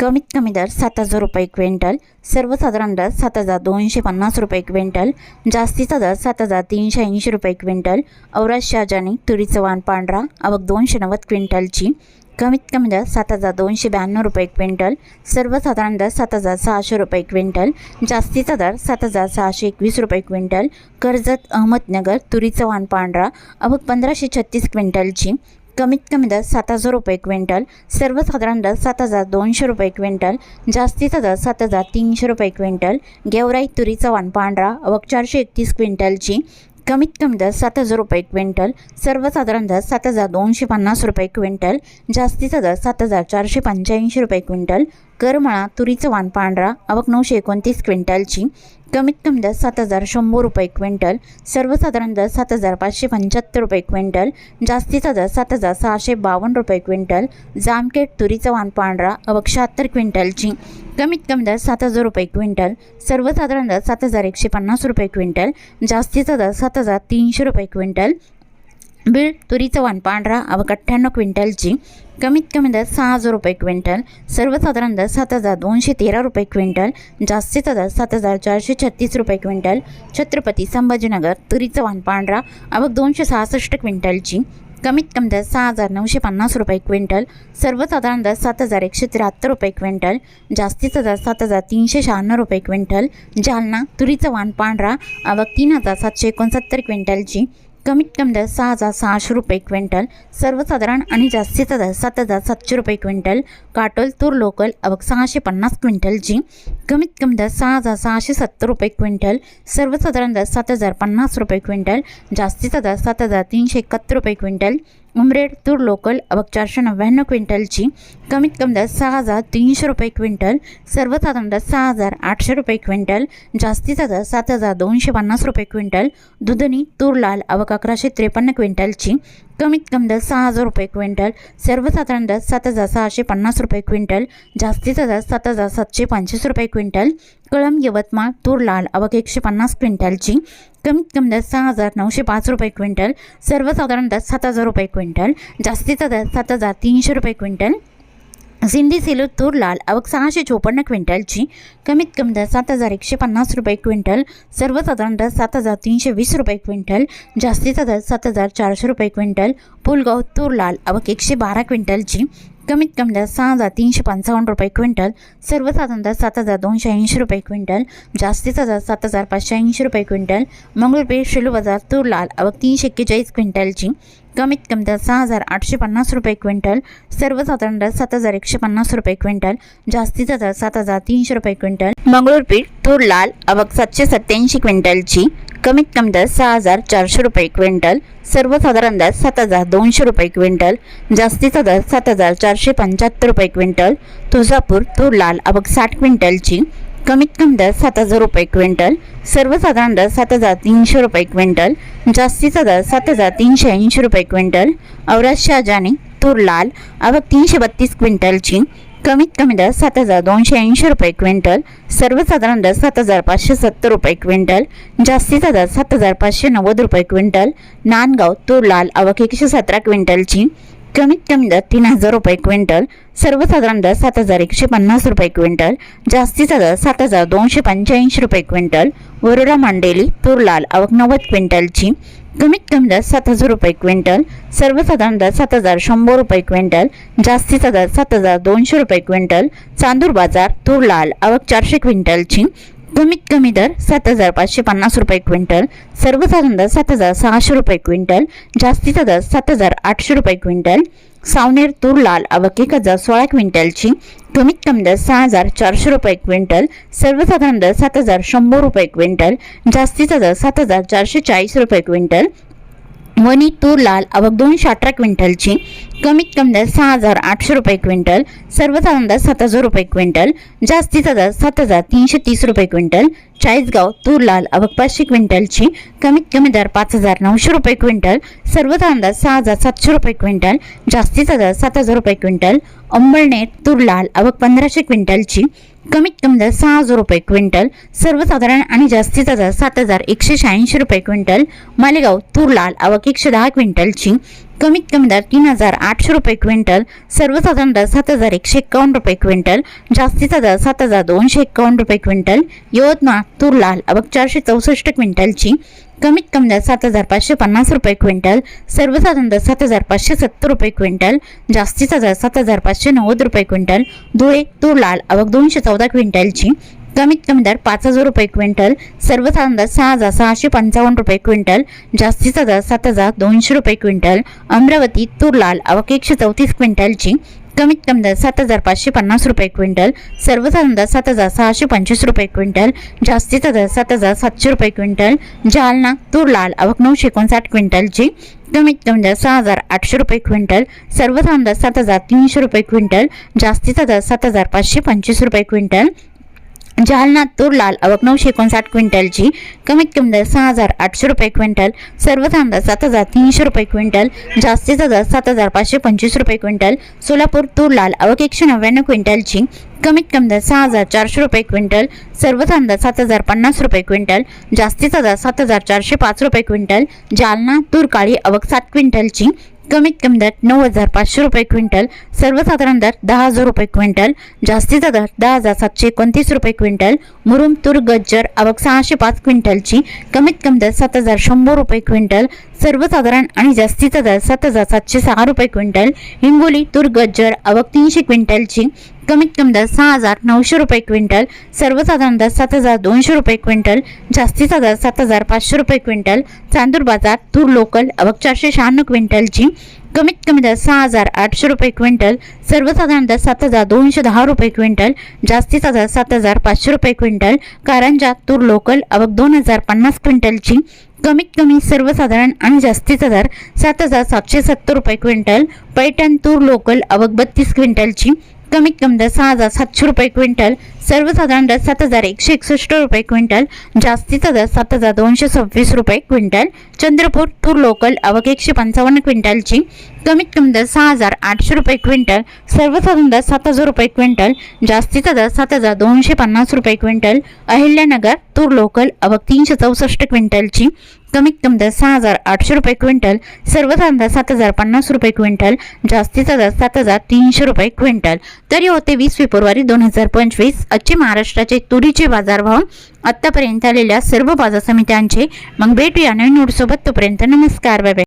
कमीत कमी दर सात हजार रुपये क्विंटल सर्वसाधारण दर सात हजार दोनशे पन्नास रुपये क्विंटल जास्तीचा दर सात हजार तीनशे ऐंशी रुपये क्विंटल औराज शाहजानी तुरीचं वाण पांढरा आवक दोनशे नव्वद क्विंटलची. कमीत कमी दर सात हजार दोनशे ब्याण्णव रुपये क्विंटल सर्वसाधारण दर सात हजार सहाशे रुपये क्विंटल जास्तीचा दर सात हजार सहाशे एकवीस रुपये क्विंटल कर्जत अहमदनगर तुरीचं वाण पांढरा आवक पंधराशे छत्तीस क्विंटलची. कमीत कमी दर सात हजार रुपये क्विंटल सर्वसाधारण दर सात हजार दोनशे रुपये क्विंटल जास्तीचा दर सात हजार तीनशे रुपये क्विंटल गेवराई तुरीचा वाण पांढरा अवक चारशे एकतीस क्विंटलची कमीत कमी दर सात हजार रुपये क्विंटल सर्वसाधारण दर सात हजार दोनशे पन्नास रुपये क्विंटल जास्तीचा दर सात हजार चारशे पंच्याऐंशी रुपये क्विंटल करमळा तुरीचं वाण पांढरा आवक नऊशे एकोणतीस क्विंटलची कमीत कमी दर सात हजार शंभर रुपये क्विंटल सर्वसाधारण दर सात हजार पाचशे पंच्याहत्तर रुपये क्विंटल जास्तीचा दर सात हजार सहाशे बावन्न रुपये क्विंटल जामखेड तुरीचं वाण पांढरा अवक शहात्तर क्विंटलची कमीत कमी दर सात हजार रुपये क्विंटल सर्वसाधारण दर सात हजार एकशे पन्नास रुपये क्विंटल जास्तीचा दर सात हजार तीनशे रुपये क्विंटल बीळ तुरीचं वाण पांढरा अवक अठ्ठ्याण्णव क्विंटलची कमीत कमी दर सहा हजार रुपये क्विंटल सर्वसाधारण दर सात हजार दोनशे तेरा रुपये क्विंटल जास्तीचा दर सात हजार चारशे छत्तीस रुपये क्विंटल छत्रपती संभाजीनगर तुरीचं वाण पांढरा अवक दोनशे सहासष्ट क्विंटलची कमीत कमी दर सहा हजार नऊशे पन्नास रुपये क्विंटल सर्वसाधारण दर सात हजार एकशे त्र्याहत्तर रुपये क्विंटल जास्तीचा दर सात हजार तीनशे शहाण्णव रुपये क्विंटल जालना तुरीचं वाण पांढरा अवक तीन हजार सातशे एकोणसत्तर क्विंटलची कमीत कमी दर सहा हजार सहाशे रुपये क्विंटल सर्वसाधारण आणि जास्तीचा दर सात हजार सातशे रुपये क्विंटल काटोल तूर लोकल अवक सहाशे पन्नास क्विंटल जी कमीत कमी दर सहा हजार सहाशे सत्तर रुपये क्विंटल सर्वसाधारण दर सात हजार पन्नास रुपये क्विंटल जास्तीचा दर सात हजार तीनशे एकाहत्तर रुपये क्विंटल उमरेड तूर लोकल अवक चारशे नव्याण्णव क्विंटलची. कमीत कमी दर सहा हजार तीनशे रुपये क्विंटल. सर्वसाधारण दर सहा हजार आठशे रुपये क्विंटल. जास्तीचा दर सात हजार दोनशे पन्नास रुपये क्विंटल. दुधनी तूर लाल अवक अकराशे त्रेपन्न क्विंटलची. कमीत कमी दर सहा हजार रुपये क्विंटल. सर्वसाधारण दर सात हजार सहाशे पन्नास रुपये क्विंटल. जास्तीचा दर सात हजार सातशे पंचवीस रुपये क्विंटल. कळंब यवतमाळ तूर लाल अवक एकशे पन्नास क्विंटलची. कमीत कमी दर सहा हजार नऊशे पाच रुपये क्विंटल सर्वसाधारण दर सात हजार रुपये क्विंटल जास्तीचा दर सात हजार तीनशे रुपये क्विंटल सिंधी सिलूर तूर लाल आवक सहाशे चोपन्न क्विंटलची कमीत कमी दर सात हजार एकशे पन्नास रुपये क्विंटल सर्वसाधारण दर सात हजार तीनशे वीस रुपये क्विंटल जास्तीचा दर सात हजार चारशे रुपये क्विंटल पुलगाव तूर लाल आवक एकशे बारा क्विंटलची कमीत कमी दर सहा हजार तीनशे पंचावन्न रुपये क्विंटल सर्वसाधारण दर सात हजार दोनशे ऐंशी रुपये क्विंटल जास्तीचा दर सात हजार पाचशे ऐंशी रुपये क्विंटल मंगळपेठ शिलू बाजार तूर लाल अवक तीनशे एक्केचाळीस क्विंटलची कमीत कमी दर सहा हजार आठशे पन्नास रुपये क्विंटल सर्वसाधारण दर सात हजार एकशे पन्नास रुपये क्विंटल जास्तीचा दर सात हजार तीनशे रुपये क्विंटल मंगळूरपीठ तूर लाल अवक सातशे सत्त्याऐंशी क्विंटलची कमीत कमी दर सहा हजार चारशे रुपये क्विंटल सर्वसाधारण दर सात हजार दोनशे रुपये क्विंटल जास्तीचा दर सात हजार चारशे पंच्याहत्तर रुपये क्विंटल तुळजापूर तूर लाल अबक साठ क्विंटलची कमीत कमी दर सात हजार रुपये क्विंटल सर्वसाधारण दर सात हजार तीनशे रुपये क्विंटल जास्तीचा दर सात हजार तीनशे ऐंशी रुपये क्विंटल औरत शाहजानी तूर लाल अबक तीनशे बत्तीस क्विंटलची कमीत कमी दर सात हजार दोनशे ऐंशी रुपये क्विंटल सर्वसाधारण दर सात हजार पाचशे सत्तर रुपये क्विंटल जास्तीचा दर सात हजार पाचशे नव्वद रुपये क्विंटल नांदगाव तूर लाल आवक एकशे सतरा क्विंटलची कमीत कमी दर तीन हजार रुपये क्विंटल सर्वसाधारण दर सात हजार एकशे पन्नास रुपये क्विंटल जास्तीचा दर सात हजार दोनशे पंच्याऐंशी रुपये क्विंटल वरुडा मांडेली तूर लाल आवक नव्वद क्विंटलची कमीत कमी दर सात हजार रुपये क्विंटल सर्वसाधारण दर सात हजार शंभर रुपये क्विंटल जास्तीचा दर सात हजार दोनशे रुपये क्विंटल चांदूर बाजार तूर लाल आवक चारशे क्विंटलची कमीत कमी दर सात हजार पाचशे पन्नास रुपये क्विंटल सर्वसाधारण दर सात हजार सहाशे रुपये क्विंटल जास्तीचा दर सात हजार आठशे रुपये क्विंटल सावनेर तूर लाल आवक एक हजार सोळा क्विंटलची कमीत कमी दर सहा हजार चारशे रुपये क्विंटल सर्वसाधारण दर सात हजार शंभर रुपये क्विंटल जास्तीचा दर सात हजार चारशे चाळीस रुपये क्विंटल वणी तूर लाल अवघ दोनशे अठरा क्विंटलची कमीत कमी दर सहा हजार आठशे रुपये क्विंटल सर्वसाधारण दर सात हजार रुपये क्विंटल जास्तीचा दर सात हजार तीनशे तीस रुपये क्विंटल चाळीसगाव तूर लाल आवक पाचशे क्विंटलची कमीत कमी दर पाच हजार नऊशे रुपये क्विंटल सर्वसाधारण दर सहा हजार सातशे रुपये क्विंटल जास्तीचा दर सात हजार रुपये क्विंटल अंबळनेर तूर लाल आवक पंधराशे क्विंटलची कमीत कमी दर सहा हजार रुपये क्विंटल सर्वसाधारण आणि जास्तीचा दर सात हजार एकशे शहाऐंशी रुपये क्विंटल मालेगाव तूर लाल आवक एकशे दहा क्विंटलची कमीत कमी दर तीन हजार आठशे रुपये क्विंटल सर्वसाधारण दर सात हजार एकशे एक्कावन्न रुपये क्विंटल जास्तीचा दर सात हजार दोनशे एक्कावन्न रुपये क्विंटल यवतमाळ तूर लाल आवक चारशे चौसष्ट क्विंटलची कमीत कमी दर सात हजार पाचशे पन्नास रुपये क्विंटल सर्वसाधारण दर सात हजार पाचशे सत्तर रुपये क्विंटल जास्तीचा दर सात हजार पाचशे नव्वद रुपये क्विंटल धुळे तूर लाल आवक दोनशे चौदा क्विंटलची कमीत कमी दर पाच हजार रुपये क्विंटल सर्वसाधारण दर सहा हजार सहाशे पंचावन्न रुपये क्विंटल जास्तीचा दर सात हजार दोनशे रुपये क्विंटल अमरावती तूर लाल आवक एकशे चौतीस क्विंटलची कमीत कमी दर सात हजार पाचशे पन्नास रुपये क्विंटल सर्वसाधारण दर सात हजार सहाशे पंचवीस रुपये क्विंटल जास्तीचा दर सात हजार सातशे रुपये क्विंटल जालना तूर लाल आवक नऊशे एकोणसाठ क्विंटलची कमीत कमी दर सहा हजार आठशे रुपये क्विंटल सर्वसाधारण दर सात हजार तीनशे रुपये क्विंटल जास्तीचा दर सात हजार पाचशे पंचवीस रुपये क्विंटल जालना तूर लाल आवक नऊशे एकोणसाठ क्विंटलची. कमीत कमी दर सहा हजार आठशे रुपये क्विंटल. सर्व दर सात हजार तीनशे रुपये क्विंटल. जास्तीचा दर सात हजार पाचशे पंचवीस रुपये क्विंटल. सोलापूर तूर लाल आवक एकशे नव्याण्णव क्विंटलची. कमीत कमी दर सहा हजार चारशे रुपये क्विंटल. सर्व दर सात हजार पन्नास रुपये क्विंटल. जास्तीचा दर सात हजार चारशे पाच रुपये क्विंटल. जालना तूर काळी आवक सात क्विंटलची. कमीत कमी दर नऊ हजार पाचशे रुपये क्विंटल सर्वसाधारण दर दहा हजार रुपये क्विंटल जास्तीचा दर दहा हजार सातशे एकोणतीस रुपये क्विंटल मुरुम तूर गज्जर आवक सहाशे पाच क्विंटलची कमीत कमी दर सात हजार शंभर रुपये क्विंटल सर्वसाधारण आणि जास्तीचा दर सात हजार सातशे सहा रुपये क्विंटल हिंगोली तूर गज्जर आवक तीनशे क्विंटलची कमीत कमी दर सहा हजार नऊशे रुपये क्विंटल सर्वसाधारण दर सात हजार दोनशे रुपये क्विंटल जास्तीचा दर सात हजार पाचशे रुपये क्विंटल चांदूर बाजार तूर लोकल अवक चारशे शहाण्णव क्विंटलची कमीत कमी दर सहा हजार आठशे रुपये क्विंटल सर्वसाधारण दर सात हजार दोनशे दहा रुपये क्विंटल जास्तीचा दर सात हजार पाचशे रुपये क्विंटल कारंजा तूर लोकल अवक दोन हजार पन्नास क्विंटलची कमीत कमी सर्वसाधारण आणि जास्तीचा दर सात हजार सातशे सत्तर रुपये क्विंटल पैठण तूर लोकल आवक बत्तीस क्विंटलची कमीत कमी दर सहा हजार सातशे रुपये क्विंटल सर्वसाधारण दर सात हजार एकशे एकसष्ट रुपये क्विंटल जास्तीचा दर सात हजार दोनशे सव्वीस रुपये क्विंटल चंद्रपूर तूर लोकल आवक एकशे पंचावन्न क्विंटलची कमीत कमी दर सहा हजार आठशे रुपये क्विंटल सर्वसाधारण दर सात हजार रुपये क्विंटल जास्तीचा दर सात हजार दोनशे पन्नास रुपये क्विंटल अहिल्यानगर तूर लोकल आवक तीनशे चौसष्ट क्विंटलची कमीत कमी दर सहा हजार आठशे रुपये क्विंटल सर्व दर सात हजार पन्नास रुपये क्विंटल जास्तीचा दर सात हजार तीनशे रुपये क्विंटल. तरी होते वीस फेब्रुवारी दोन हजार पंचवीस आजचे महाराष्ट्राचे तुरीचे बाजारभाव आत्तापर्यंत आलेल्या सर्व बाजार समित्यांचे मग भेटूया नवीन नोटसोबत तोपर्यंत नमस्कार बाय बाय.